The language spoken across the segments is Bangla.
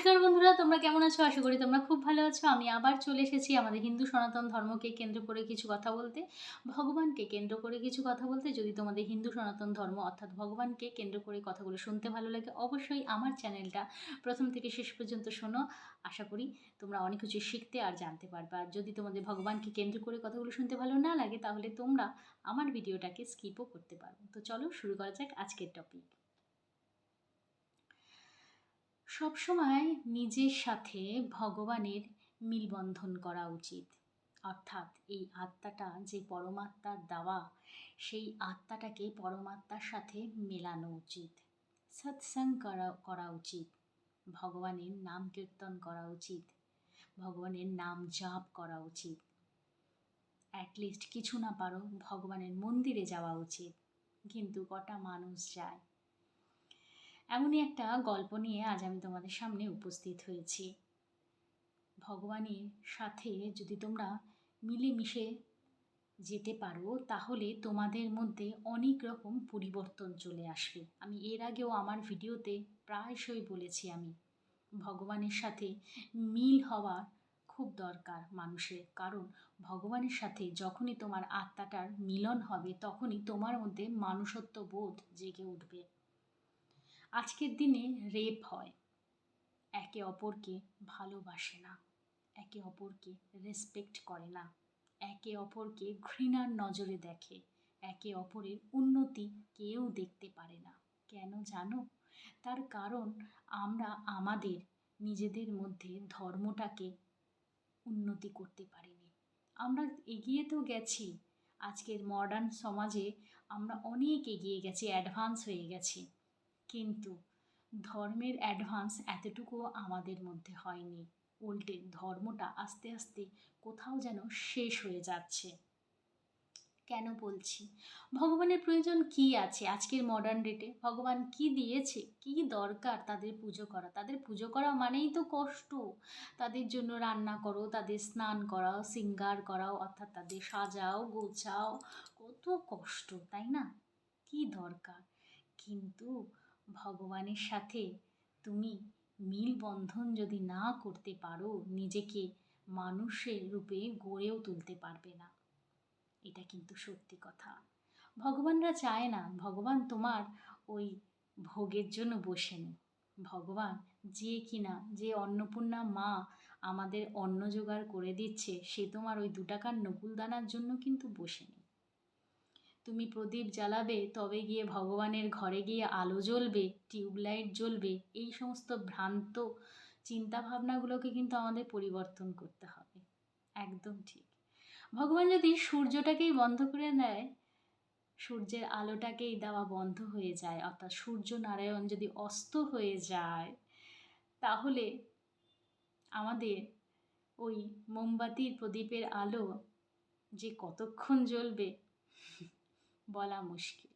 নমস্কার বন্ধুরা, তোমরা কেমন আছো? আশা করি তোমরা খুব ভালো আছো। আমি আবার চলে এসেছি আমাদের হিন্দু সনাতন ধর্মকে কেন্দ্র করে কিছু কথা বলতে। ভগবানকে কেন্দ্র করে কিছু কথা বলতে, যদি তোমাদের হিন্দু সনাতন ধর্ম অর্থাৎ ভগবানকে কেন্দ্র করে কথাগুলো শুনতে ভালো লাগে, অবশ্যই আমার চ্যানেলটা প্রথম থেকে শেষ পর্যন্ত শোনো। আশা করি তোমরা অনেক কিছু শিখতে আর জানতে পারবে। আর যদি তোমাদের ভগবানকে কেন্দ্র করে কথাগুলো শুনতে ভালো না লাগে, তাহলে তোমরা আমার ভিডিওটাকে স্কিপও করতে পারো। তো চলো শুরু করা যাক আজকের টপিক সবসময় নিজের সাথে ভগবানের মিলবন্ধন করা উচিত। অর্থাৎ এই আত্মাটা যে পরমাত্মার দেওয়া, সেই আত্মাটাকে পরমাত্মার সাথে মেলানো উচিত। সৎসঙ্গ করা করা উচিত। ভগবানের নাম কীর্তন করা উচিত। ভগবানের নাম জাপ করা উচিত। অ্যাটলিস্ট কিছু না পারো, ভগবানের মন্দিরে যাওয়া উচিত। কিন্তু কটা মানুষ যায়? এমনই একটা গল্প নিয়ে আজ আমি তোমাদের সামনে উপস্থিত হয়েছি। ভগবানের সাথে যদি তোমরা মিলেমিশে যেতে পারো, তাহলে তোমাদের মধ্যে অনেক রকম পরিবর্তন চলে আসবে। আমি এর আগেও আমার ভিডিওতে প্রায়শই বলেছি আমি, ভগবানের সাথে মিল হওয়া খুব দরকার মানুষের। কারণ ভগবানের সাথে যখনই তোমার আত্মাটার মিলন হবে, তখনই তোমার মধ্যে মানুষত্ব বোধ জেগে উঠবে। আজকের দিনে রেপ হয়। একে অপরকে ভালোবাসে না, একে অপরকে রেসপেক্ট করে না, একে অপরকে ঘৃণার নজরে দেখে, একে অপরের উন্নতি কেউ দেখতে পারে না। কেন জানো? তার কারণ আমরা আমাদের নিজেদের মধ্যে ধর্মটাকে উন্নতি করতে পারিনি। আমরা এগিয়ে তো গেছি, আজকের মডার্ন সমাজে আমরা অনেক এগিয়ে গেছি অ্যাডভান্স হয়ে গেছি। কিন্তু ধর্মের অ্যাডভান্স এতটুকুও আমাদের মধ্যে হয়নি। উল্টে ধর্মটা আস্তে আস্তে কোথাও যেন শেষ হয়ে যাচ্ছে। কেন বলছি? ভগবানের প্রয়োজন কি আছে? আজকের মডার্ন ডেটে ভগবান কি দিয়েছে? কি দরকার তাদের পুজো করা? তাদের পুজো করা মানেই তো কষ্ট। তাদের জন্য রান্না করো, তাদের স্নান করাও, সিঙ্গার করাও, অর্থাৎ তাদের সাজাও, গোছাও। কত কষ্ট, তাই না? কি দরকার? কিন্তু ভগবানের সাথে তুমি মিল বন্ধন যদি না করতে পারো, নিজেকে মানুষের রূপে গড়েও তুলতে পারবে না। এটা কিন্তু সত্যি কথা। ভগবানরা চায় না, ভগবান তোমার ওই ভোগের জন্য বসেন ভগবান যে কিনা যে অন্নপূর্ণা মা আমাদের অন্ন জোগাড় করে দিচ্ছে, সে তোমার ওই দু টাকার নকুলদানার জন্য কিন্তু বসেনি তুমি প্রদীপ জ্বালাবে, তবে গিয়ে ভগবানের ঘরে গিয়ে আলো জ্বলবে, টিউবলাইট জ্বলবে, এই সমস্ত ভ্রান্ত চিন্তাভাবনাগুলোকে কিন্তু আমাদের পরিবর্তন করতে হবে। একদম ঠিক। ভগবান যদি সূর্যটাকেই বন্ধ করে দেয়, সূর্যের আলোটাকেই দেওয়া বন্ধ হয়ে যায়, অর্থাৎ সূর্য নারায়ণ যদি অস্ত হয়ে যায়, তাহলে আমাদের ওই মোমবাতির প্রদীপের আলো যে কতক্ষণ জ্বলবে বলা মুশকিল।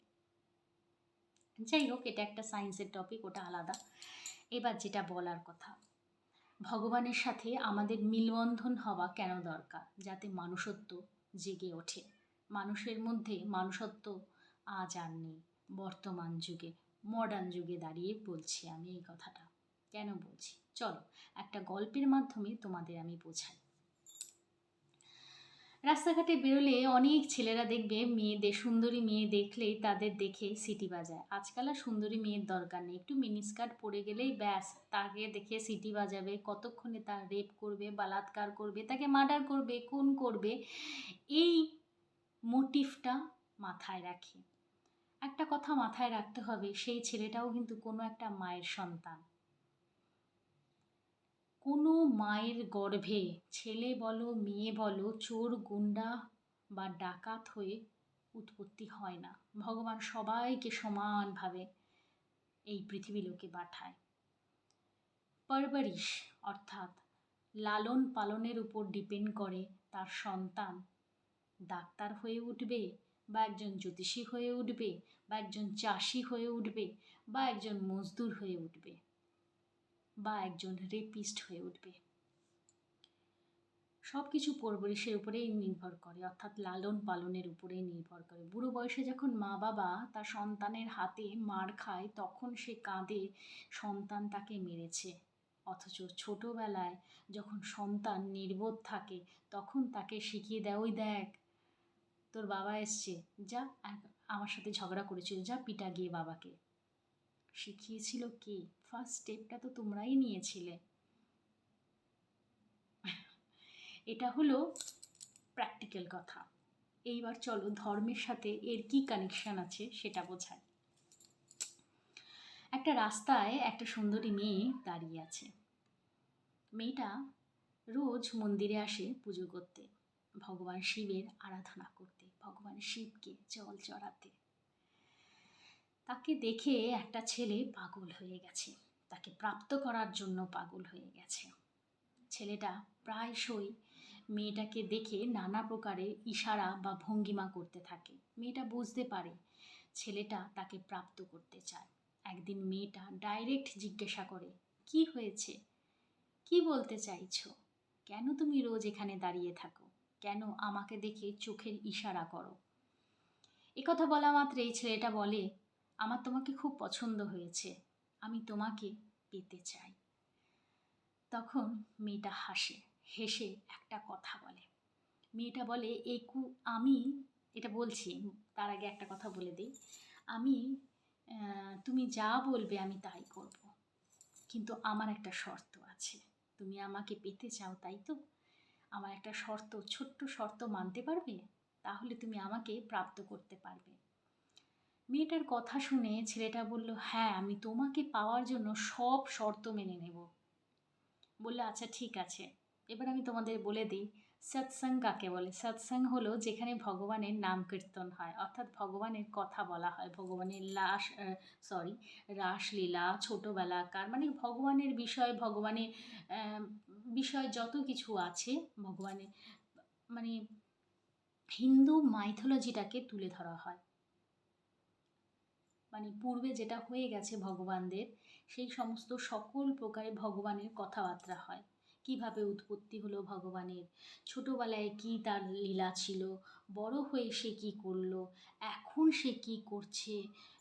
যাই হোক এটা একটা সায়েন্সের টপিক ওটা আলাদা। এবার যেটা বলার কথা, ভগবানের সাথে আমাদের মিলবন্ধন হওয়া কেন দরকার? যাতে মানুষত্ব জেগে ওঠে। মানুষের মধ্যে মানুষত্ব আজ আর নেই। বর্তমান যুগে মডার্ন যুগে দাঁড়িয়ে বলছি আমি এই কথাটা। কেন বলছি? চলো, একটা গল্পের মাধ্যমে তোমাদের আমি বোঝাই। রাস্তাঘাটে বেরোলে অনেক ছেলেরা দেখবে মেয়েদের, সুন্দরী মেয়ে দেখলেই তাদের দেখে সিটি বাজায়। আজকাল আর সুন্দরী মেয়ের দরকার নেই। একটু মিনিস্কার্ট পরে গেলেই ব্যাস, তাকে দেখে সিটি বাজাবে, কতক্ষণে তার রেপ করবে, বালাৎকার করবে, তাকে মার্ডার করবে, খুন করবে, এই মোটিভটা মাথায় রাখে। একটা কথা মাথায় রাখতে হবে, সেই ছেলেটাও কিন্তু কোনো একটা মায়ের সন্তান। কোনো মায়ের গর্ভে, ছেলে বলো, মেয়ে বলো, চোর, গুন্ডা বা ডাকাত হয়ে উৎপত্তি হয় না। ভগবান সবাইকে সমানভাবে এই পৃথিবী লোকে পাঠায়। পারবারিশ অর্থাৎ লালন পালনের উপর ডিপেন্ড করে তার সন্তান। ডাক্তার হয়ে উঠবে বা একজন জ্যোতিষী হয়ে উঠবে বা একজন চাষি হয়ে উঠবে বা একজন মজদুর হয়ে উঠবে। বা একজন রেপিস্ট হয়ে উঠবে। সব কিছু পরবরিশের উপরেই নির্ভর করে, অর্থাৎ লালন পালনের উপরেই নির্ভর করে। বুড়ো বয়সে যখন মা বাবা তার সন্তানের হাতে মার খায়, তখন সে কাঁদে, সন্তান তাকে মেরেছে। অথচ ছোটোবেলায় যখন সন্তান নির্বোধ থাকে, তখন তাকে শিখিয়ে দেয়, ওই দেখ, তোর বাবা এসছে, যা আমার সাথে ঝগড়া করেছিল, যা, পিটা গিয়ে বাবাকে। শিখিয়েছিল কে? ফার্স্ট স্টেপটা তো তোমরাই নিয়েছিলে। এটা হলো প্র্যাকটিক্যাল কথা। এইবার চলো ধর্মের সাথে এর কি কানেকশন আছে সেটা বোঝায় একটা রাস্তায় একটা সুন্দরী মেয়ে দাঁড়িয়ে আছে। মেয়েটা রোজ মন্দিরে আসে পুজো করতে, ভগবান শিবের আরাধনা করতে, ভগবান শিবকে জল চড়াতে। তাকে দেখে একটা ছেলে পাগল হয়ে গেছে। তাকে প্রাপ্ত করার জন্য পাগল হয়ে গেছে। ছেলেটা প্রায়শই মেয়েটাকে দেখে নানা প্রকারের ইশারা বা ভঙ্গিমা করতে থাকে। মেয়েটা বুঝতে পারে ছেলেটা তাকে প্রাপ্ত করতে চায়। একদিন মেয়েটা ডাইরেক্ট জিজ্ঞাসা করে, কি হয়েছে? কি বলতে চাইছো? কেন তুমি রোজ এখানে দাঁড়িয়ে থাকো? কেন আমাকে দেখে চোখের ইশারা করো? একথা বলা মাত্রেই ছেলেটা বলে আমার তোমাকে খুব পছন্দ হয়েছে। আমি তোমাকে পেতে চাই। তখন মেয়েটা হাসে, হেসে একটা কথা বলে। মেয়েটা বলে, একু, আমি, এটা বলছি, তার আগে একটা কথা বলে দিই। আমি তুমি যা বলবে আমি তাই করব। কিন্তু আমার একটা শর্ত আছে। তুমি আমাকে পেতে চাও, তাই তো? আমার একটা শর্ত, ছোট্ট শর্ত মানতে পারবে? তাহলে তুমি আমাকে প্রাপ্ত করতে পারবে। মেয়েটার কথা শুনে ছেলেটা বলল হ্যাঁ আমি তোমাকে পাওয়ার জন্য সব শর্ত মেনে নেব। বলল আচ্ছা ঠিক আছে। এবার আমি তোমাদের বলে দিই, সৎসঙ্গ কাকে বলে? সৎসঙ্গ হলো যেখানে ভগবানের নাম কীর্তন হয়। অর্থাৎ ভগবানের কথা বলা হয়। ভগবানের লাশ সরি রাসলীলা ছোটোবেলাকার মানে ভগবানের বিষয় ভগবানের বিষয় যত কিছু আছে, ভগবানের মানে হিন্দু মাইথোলজিটাকে তুলে ধরা হয়। মানে পূর্বে যেটা হয়ে গেছে ভগবানদের, সেই সমস্ত সকল প্রকারে ভগবানের কথাবার্তা হয়। কীভাবে উৎপত্তি হলো ভগবানের? ছোটোবেলায় কি তার লীলা ছিল? বড় হয়ে সে কি করল? এখন সে কি করছে?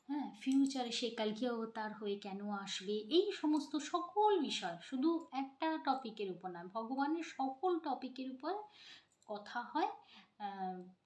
হ্যাঁ ফিউচারে সে কালকে অবতার হয়ে কেন আসবে? এই সমস্ত সকল বিষয়, শুধু একটা টপিকের উপর না, ভগবানের সকল টপিকের উপর কথা হয়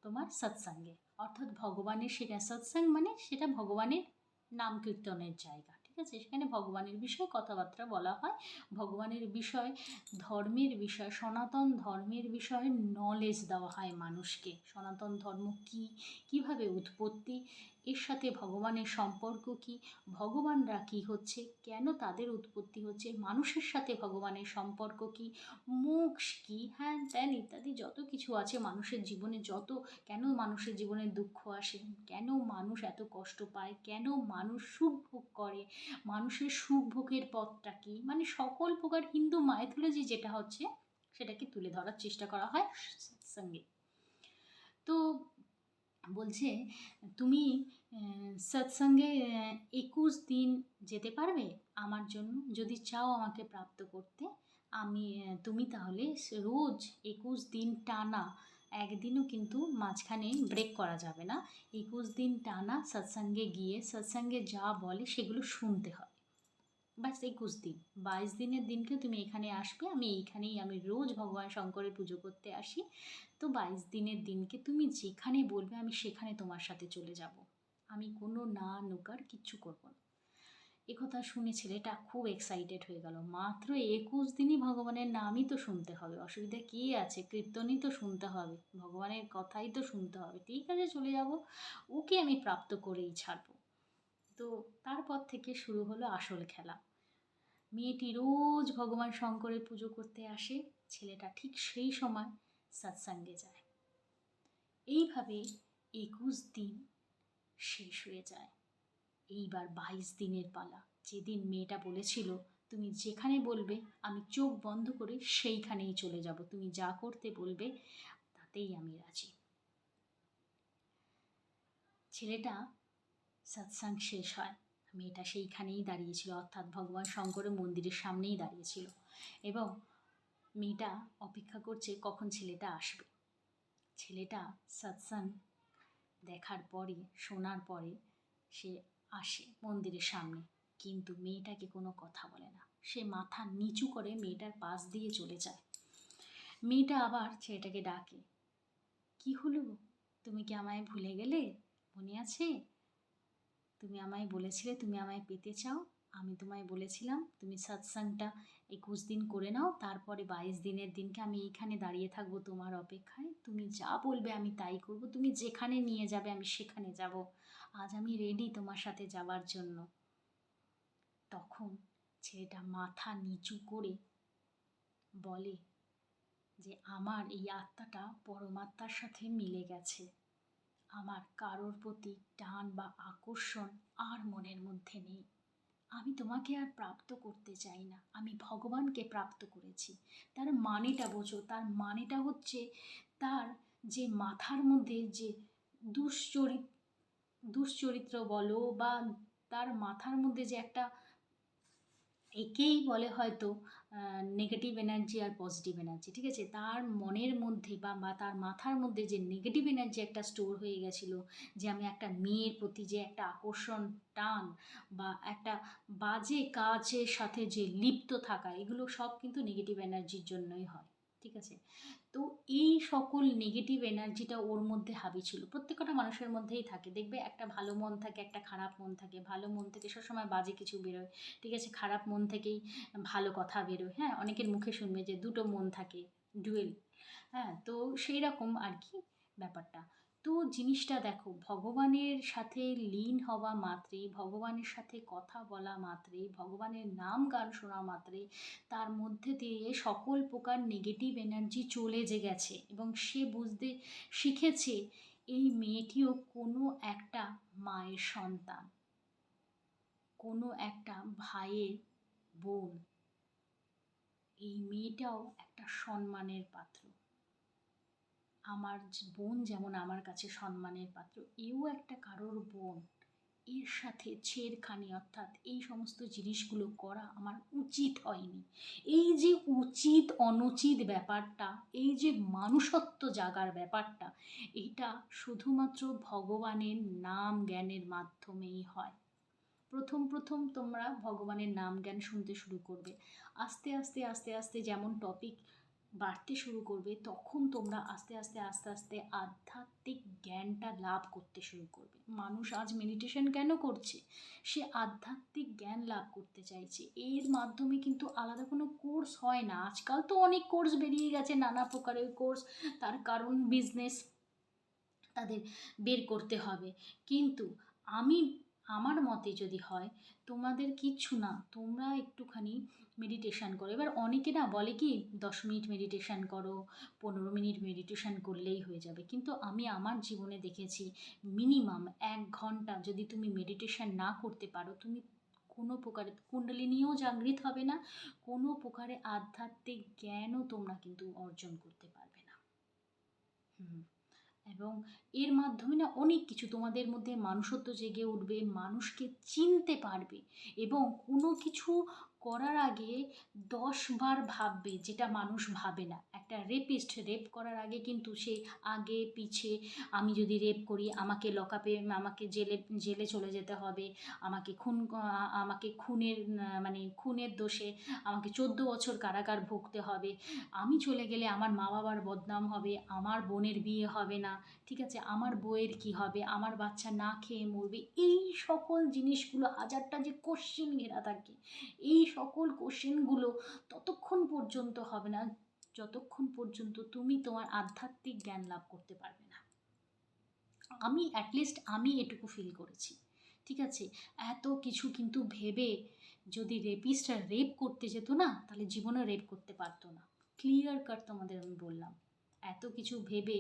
তোমার সৎসঙ্গে। অর্থাৎ ভগবানের সেটা সৎসঙ্গ মানে সেটা ভগবানের নাম কীর্তনের জায়গা, ঠিক আছে? সেখানে ভগবানের বিষয়ে কথাবার্তা বলা হয়। ভগবানের বিষয়, ধর্মের বিষয়, সনাতন ধর্মের বিষয়ে নলেজ দেওয়া হয় মানুষকে। সনাতন ধর্ম কি? কীভাবে উৎপত্তি? এর সাথে ভগবানের সম্পর্ক কী? ভগবানরা কী হচ্ছে? কেন তাদের উৎপত্তি হচ্ছে? মানুষের সাথে ভগবানের সম্পর্ক কী? মোক্ষ কী? হ্যান ত্যান ইত্যাদি যত কিছু আছে মানুষের জীবনে, যত কেন মানুষের জীবনে দুঃখ আসে? কেন মানুষ এত কষ্ট পায়? কেন মানুষ সুখ ভোগ করে? মানুষের সুখ ভোগের পথটা কী? মানে সকল প্রকার হিন্দু মাইথোলজি যেটা হচ্ছে, সেটাকে তুলে ধরার চেষ্টা করা হয় সঙ্গে তো বলছে, তুমি সৎসঙ্গে একুশ দিন যেতে পারবে? আমার জন্য যদি চাও আমাকে প্রাপ্ত করতে, আমি তুমি তাহলে রোজ একুশ দিন টানা, একদিনও কিন্তু মাঝখানে ব্রেক করা যাবে না। একুশ দিন টানা সৎসঙ্গে গিয়ে, সৎসঙ্গে যা বলে সেগুলো শুনতে হবে ব্যাস, একুশ দিন। বাইশ দিনের দিনকে তুমি এখানে আসবে, আমি এইখানেই আমি রোজ ভগবান শঙ্করের পুজো করতে আসি। তো বাইশ দিনের দিনকে তুমি যেখানে বলবে, আমি সেখানে তোমার সাথে চলে যাব। আমি কোনো না নোকার কিচ্ছু করব না। একথা শুনে ছেলেটা খুব এক্সাইটেড হয়ে গেল। মাত্র একুশ দিনই ভগবানের নামই তো শুনতে হবে। অসুবিধা কী আছে? কীর্তনই তো শুনতে হবে। ভগবানের কথাই তো শুনতে হবে। ঠিক আছে, চলে যাব। ওকে আমি প্রাপ্ত করেই ছাড়বো। তো তারপর থেকে শুরু হলো আসল খেলা। মেয়েটি রোজ ভগবান শঙ্করের পুজো করতে আসে, ছেলেটা ঠিক সেই সময় সৎসঙ্গে যায়। এইভাবে একুশ দিন শেষ হয়ে যায়। এইবার বাইশ দিনের পালা। যেদিন মেয়েটা বলেছিল, তুমি যেখানে বলবে, আমি চোখ বন্ধ করে সেইখানেই চলে যাব। তুমি যা করতে বলবে, তাতেই আমি রাজি। ছেলেটা সৎসঙ্গ শেষ হয়। মেয়েটা সেইখানেই দাঁড়িয়েছিল, অর্থাৎ ভগবান শঙ্করের মন্দিরের সামনেই দাঁড়িয়েছিল। এবং মেয়েটা অপেক্ষা করছে কখন ছেলেটা আসবে। ছেলেটা সৎসঙ্গ দেখার পরে, শোনার পরে সে আসে মন্দিরের সামনে। কিন্তু মেয়েটাকে কোনো কথা বলে না। সে মাথা নিচু করে মেয়েটার পাশ দিয়ে চলে যায়। মেয়েটা আবার ছেলেটাকে ডাকে, কি হলো? তুমি কি আমায় ভুলে গেলে? মনে আছে? তুমি আমায় বলেছিলে, তুমি আমায় পেতে চাও। আমি তোমায় বলেছিলাম, তুমি সৎসঙ্গটা একুশ দিন করে নাও, তারপরে বাইশ দিনের দিনকে আমি এইখানে দাঁড়িয়ে থাকব তোমার অপেক্ষায়। তুমি যা বলবে আমি তাই করব, তুমি যেখানে নিয়ে যাবে আমি সেখানে যাব। আজ আমি রেডি তোমার সাথে যাওয়ার জন্য। তখন ছেলেটা মাথা নিচু করে বলে যে, আমার এই আত্মাটা পরমাত্মার সাথে মিলে গেছে। আমার কারোর প্রতি টান বা আকর্ষণ আর মনের মধ্যে নেই। আমি তোমাকে আর প্রাপ্ত করতে চাই না। আমি ভগবানকে প্রাপ্ত করেছি। তার মানেটা বোঝো। তার মানেটা হচ্ছে তার যে মাথার মধ্যে যে দুশ্চরিত, দুশ্চরিত্র বলো বা তার মাথার মধ্যে যে একটা একেই বলে হয়তো নেগেটিভ এনার্জি আর পজিটিভ এনার্জি ঠিক আছে? তার মনের মধ্যে বা তার মাথার মধ্যে যে নেগেটিভ এনার্জি একটা স্টোর হয়ে গেছিল, যে আমি একটা মেয়ের প্রতি যে একটা আকর্ষণ, টান বা একটা বাজে কাজের সাথে যে লিপ্ত থাকা, এগুলো সব কিন্তু নেগেটিভ এনার্জির জন্যই হয়। ঠিক আছে? তো এই সকল নেগেটিভ এনার্জিটা ওর মধ্যে হাবি ছিল। প্রত্যেকটা মানুষের মধ্যেই থাকে। দেখবে একটা ভালো মন থাকে, একটা খারাপ মন থাকে। ভালো মন থেকে সবসময় বাজে কিছু বেরোয়। ঠিক আছে? খারাপ মন থেকেই ভালো কথা বেরোয়। হ্যাঁ? অনেকের মুখে শুনবে যে দুটো মন থাকে ডুয়েল হ্যাঁ? তো সেই রকম আর কি ব্যাপারটা। তো জিনিসটা দেখো, ভগবানের সাথে লীন হওয়া মাত্রেই, ভগবানের সাথে কথা বলা মাত্রেই, ভগবানের নাম গান শোনা মাত্রে তার মধ্যে দিয়ে সকল প্রকার নেগেটিভ এনার্জি চলে যে গেছে। এবং সে বুঝতে শিখেছে এই মেয়েটিও কোনো একটা মায়ের সন্তান, কোনো একটা ভাইয়ের বোন। এই মেয়েটাও একটা সম্মানের পাত্র। আমার বোন যেমন আমার কাছে সম্মানের পাত্র, এও একটা কারোর বোন। এর সাথে ছেড়খানি অর্থাৎ এই সমস্ত জিনিসগুলো করা আমার উচিত হয়নি। এই যে উচিত, অনুচিত ব্যাপারটা, এই যে মানুষত্ব জাগার ব্যাপারটা, এটা শুধুমাত্র ভগবানের নাম জ্ঞানের মাধ্যমেই হয়। প্রথম প্রথম তোমরা ভগবানের নাম জ্ঞান শুনতে শুরু করবে। আস্তে আস্তে আস্তে আস্তে যেমন টপিক বাড়তে শুরু করবে, তখন তোমরা আস্তে আস্তে আস্তে আস্তে আধ্যাত্মিক জ্ঞানটা লাভ করতে শুরু করবে। মানুষ আজ মেডিটেশন কেন করছে? সে আধ্যাত্মিক জ্ঞান লাভ করতে চাইছে। এর মাধ্যমে কিন্তু আলাদা কোনো কোর্স হয় না। আজকাল তো অনেক কোর্স বেরিয়ে গেছে, নানা প্রকারের কোর্স তার কারণ বিজনেস তাদের বের করতে হবে। কিন্তু আমি আমার মতে যদি হয়, তোমাদের কিচ্ছু না, তোমরা একটুখানি মেডিটেশান করো। এবার অনেকে না বলে কি, দশ মিনিট মেডিটেশান করো, পনেরো মিনিট মেডিটেশান করলেই হয়ে যাবে। কিন্তু আমি আমার জীবনে দেখেছি মিনিমাম এক ঘণ্টা যদি তুমি মেডিটেশান না করতে পারো, তুমি কোনো প্রকারে কুণ্ডলিনীও জাগৃত হবে না, কোনো প্রকারে আধ্যাত্মিক জ্ঞানও তোমরা কিন্তু অর্জন করতে পারবে না। হুম। এবং এর মাধ্যমে না অনেক কিছু তোমাদের মধ্যে মানুষত্ব জেগে উঠবে, মানুষকে চিনতে পারবে এবং কোনো কিছু করার আগে দশবার ভাববে, যেটা মানুষ ভাবে না। একটা রেপিস্ট রেপ করার আগে কিন্তু সে আগে, পিছে, আমি যদি রেপ করি, আমাকে লকআপে আমাকে জেলে জেলে চলে যেতে হবে, আমাকে খুন, আমাকে খুনের মানে খুনের দোষে আমাকে চোদ্দ বছর কারাগার ভুগতে হবে। আমি চলে গেলে আমার মা বাবার বদনাম হবে, আমার বোনের বিয়ে হবে না, ঠিক আছে? আমার বইয়ের কি হবে? আমার বাচ্চা না খেয়ে মরবে? এই সকল জিনিসগুলো, হাজারটা যে কোশ্চেন ঘেরা থাকে, এই সকল কোশ্চেনগুলো ততক্ষণ পর্যন্ত হবে না, যতক্ষণ পর্যন্ত তুমি তোমার আধ্যাত্মিক জ্ঞান লাভ করতে পারবে না। আমি অ্যাটলিস্ট আমি এটুকু ফিল করেছি, ঠিক আছে? এত কিছু কিন্তু ভেবে যদি রেপিস্টরা রেপ করতে যেত না, তাহলে জীবনে রেপ করতে পারতো না। ক্লিয়ার কাট তোমাদের আমি বললাম। এত কিছু ভেবে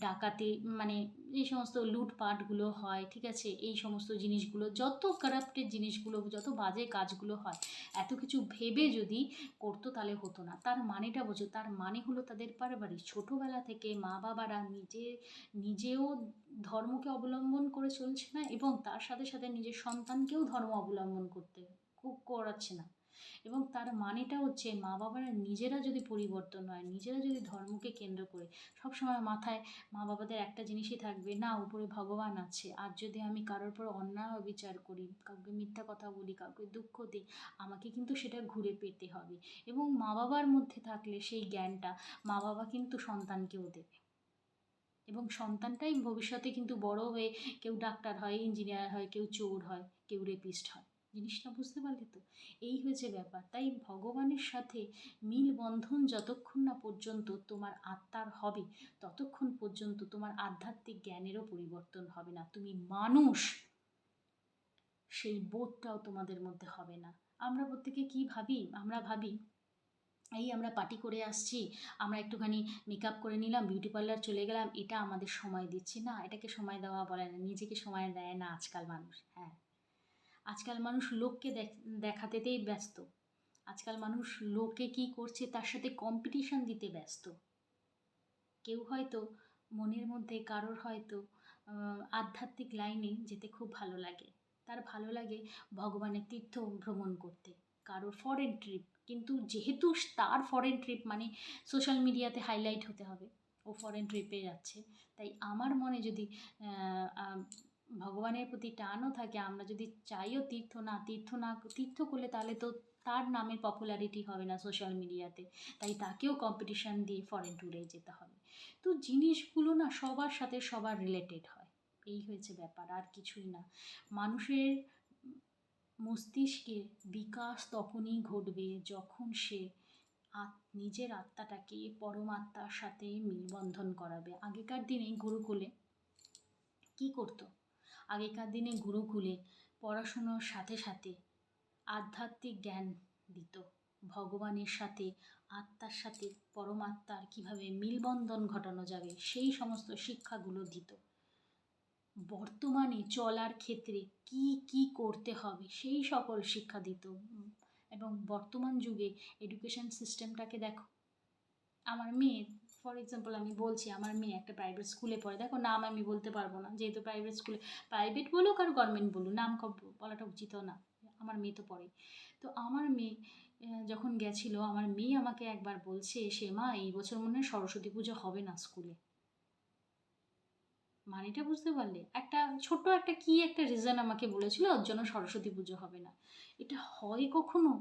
ডাকাতি মানে এই সমস্ত লুটপাটগুলো হয়, ঠিক আছে? এই সমস্ত জিনিসগুলো, যত কারাপ্টের জিনিসগুলো, যত বাজে কাজগুলো হয়, এত কিছু ভেবে যদি করতো তাহলে হতো না। তার মানেটা বোঝো, তার মানে হলো তাদের পারিবারিক। ছোটোবেলা থেকে মা বাবারা নিজে, নিজেও ধর্মকে অবলম্বন করে চলছে না এবং তার সাথে সাথে নিজের সন্তানকেও ধর্ম অবলম্বন করতে, খুব করাচ্ছে না। এবং তার মানেটা হচ্ছে মা বাবারা নিজেরা যদি পরিবর্তন হয়, নিজেরা যদি ধর্মকে কেন্দ্র করে, সবসময় মাথায় মা বাবাদের একটা জিনিসই থাকবে, না, উপরে ভগবান আছে। আর যদি আমি কারোর পর অন্যায় অবিচার করি, কাউকে মিথ্যা কথা বলি, কাউকে দুঃখ দিই, আমাকে কিন্তু সেটা ঘুরে পেতে হবে। এবং মা বাবার মধ্যে থাকলে সেই জ্ঞানটা মা বাবা কিন্তু সন্তানকেও দেবে। এবং সন্তানটাই ভবিষ্যতে কিন্তু বড় হয়ে কেউ ডাক্তার হয়, ইঞ্জিনিয়ার হয়, কেউ চোর হয়, কেউ রেপিস্ট হয়। জিনিসটা বুঝতে পারলে তো? এই হয়েছে ব্যাপার। তাই ভগবানের সাথে মিল বন্ধন যতক্ষণ না পর্যন্ত তোমার আত্মার হবে, ততক্ষণ পর্যন্ত তোমার আধ্যাত্মিক জ্ঞানেরও পরিবর্তন হবে না। তুমি মানুষ, সেই বোধটাও তোমাদের মধ্যে হবে না। আমরা প্রত্যেকে কী ভাবি? আমরা ভাবি, এই আমরা পার্টি করে আসছি, আমরা একটুখানি মেকআপ করে নিলাম বিউটি পার্লার চলে গেলাম, এটা আমাদের সময় দিচ্ছে। না, এটাকে সময় দেওয়া বলে না, নিজেকে সময় দেয় না আজকাল মানুষ। হ্যাঁ। আজকাল মানুষ লোককে দেখাতেতেই ব্যস্ত। আজকাল মানুষ লোকে কি করছে তার সাথে কম্পিটিশন দিতে ব্যস্ত। কেউ হয়তো মনের মধ্যে, কারোর হয়তো আধ্যাত্মিক লাইনে যেতে খুব ভালো লাগে। তার ভালো লাগে ভগবানের তীর্থ ভ্রমণ করতে, কারোর ফরেন ট্রিপ কিন্তু যেহেতু তার ফরেন ট্রিপ মানে সোশ্যাল মিডিয়াতে হাইলাইট হতে হবে। ও ফরেন ট্রিপে যাচ্ছে। তাই আমার মনে যদি ভগবানের প্রতি টানও থাকে, আমরা যদি চাইও তীর্থ না তীর্থ না, তীর্থ করলে তাহলে তো তার নামের পপুলারিটি হবে না সোশ্যাল মিডিয়াতে তাই তাকেও কম্পিটিশান দিয়ে ফরেন ট্যুরে যেতে হবে। তো জিনিসগুলো না সবার সাথে সবার রিলেটেড হয়। এই হয়েছে ব্যাপার, আর কিছুই না। মানুষের মস্তিষ্কে বিকাশ তখনই ঘটবে যখন সে নিজের আত্মাটাকে পরমাত্মার সাথে মিলবন্ধন করাবে। আগেকার দিনে গুরুকুলে কী করতো? আগেকার দিনে গুরুকুলে পড়াশুনোর সাথে সাথে আধ্যাত্মিক জ্ঞান দিত। ভগবানের সাথে, আত্মার সাথে, পরমাত্মার কীভাবে মিলবন্ধন ঘটানো যাবে, সেই সমস্ত শিক্ষাগুলো দিত। বর্তমানে চলার ক্ষেত্রে কি কি করতে হবে, সেই সকল শিক্ষা দিত। এবং বর্তমান যুগে এডুকেশন সিস্টেমটাকে দেখো। আমার মেয়ে ফর এক্সাম্পল আমি বলছি, আমার মেয়ে একটা প্রাইভেট স্কুলে পড়ে। দেখো, নাম আমি বলতে পারব না। যেহেতু প্রাইভেট স্কুলে প্রাইভেট বলুক আর গভর্নমেন্ট বলুক, নাম বলাটা উচিতও না। আমার মেয়ে তো পড়ে। তো আমার মেয়ে যখন গেছিল, আমার মেয়ে আমাকে একবার বলছে, সে মা, এই বছর মনে হয় সরস্বতী পুজো হবে না স্কুলে মানেটা বুঝতে পারলে? একটা ছোট্ট একটা কি একটা রিজন আমাকে বলেছিল, ওর জন্য সরস্বতী পুজো হবে না। এটা হয় কখনো?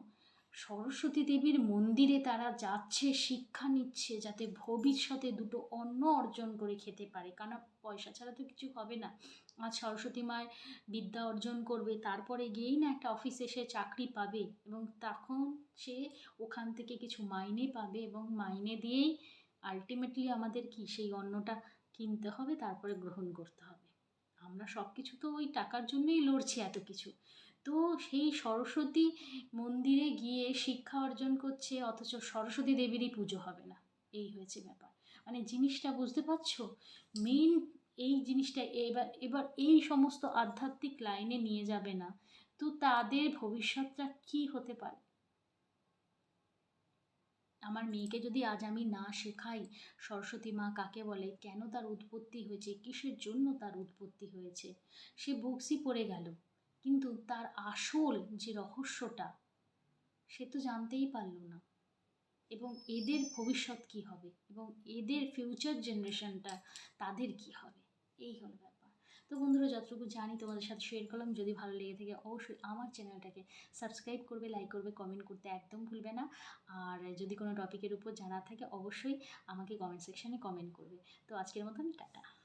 সরস্বতী দেবীর মন্দিরে তারা যাচ্ছে, শিক্ষা নিচ্ছে যাতে ভবিষ্যতে দুটো অন্ন অর্জন করে খেতে পারে। কারণ পয়সা ছাড়া তো কিছু হবে না। আজ সরস্বতী মায়ের বিদ্যা অর্জন করবে, তারপরে গিয়েই না একটা অফিসে সে চাকরি পাবে এবং তখন সে ওখান থেকে কিছু মাইনে পাবে এবং মাইনে দিয়েই আলটিমেটলি আমাদের কি সেই অন্নটা কিনতে হবে, তারপরে গ্রহণ করতে হবে। আমরা সব কিছু তো ওই টাকার জন্যই লড়ছি এত কিছু। তো সেই সরস্বতী মন্দিরে গিয়ে শিক্ষা অর্জন করছে, অথচ সরস্বতী দেবীরই পুজো হবে না। এই হয়েছে ব্যাপার। মানে জিনিসটা বুঝতে পারছ? মেইন এই জিনিসটা এবার এবার এই সমস্ত আধ্যাত্মিক লাইনে নিয়ে যাবে না। তো তাদের ভবিষ্যৎটা কি হতে পারে? আমার মেয়েকে যদি আজ আমি না শেখাই, সরস্বতী মা কাকে বলে, কেন তার উৎপত্তি হয়েছে, কিসের জন্য তার উৎপত্তি হয়েছে? সে বুকসি পড়ে গেল। কিন্তু তার আসল যে রহস্যটা, সে তো জানতেই পারল না। এবং এদের ভবিষ্যৎ কী হবে? এবং এদের ফিউচার জেনারেশনটা তাদের কি হবে? এই হলো ব্যাপার। তো বন্ধুরা, যতটুকু জানি তোমাদের সাথে শেয়ার করলাম। যদি ভালো লেগে থাকে, অবশ্যই আমার চ্যানেলটাকে সাবস্ক্রাইব করবে লাইক করবে কমেন্ট করতে একদম ভুলবে না। আর যদি কোনো টপিকের উপর জানার থাকে, অবশ্যই আমাকে কমেন্ট সেকশানে কমেন্ট করবে। তো আজকের মতন, টাটা।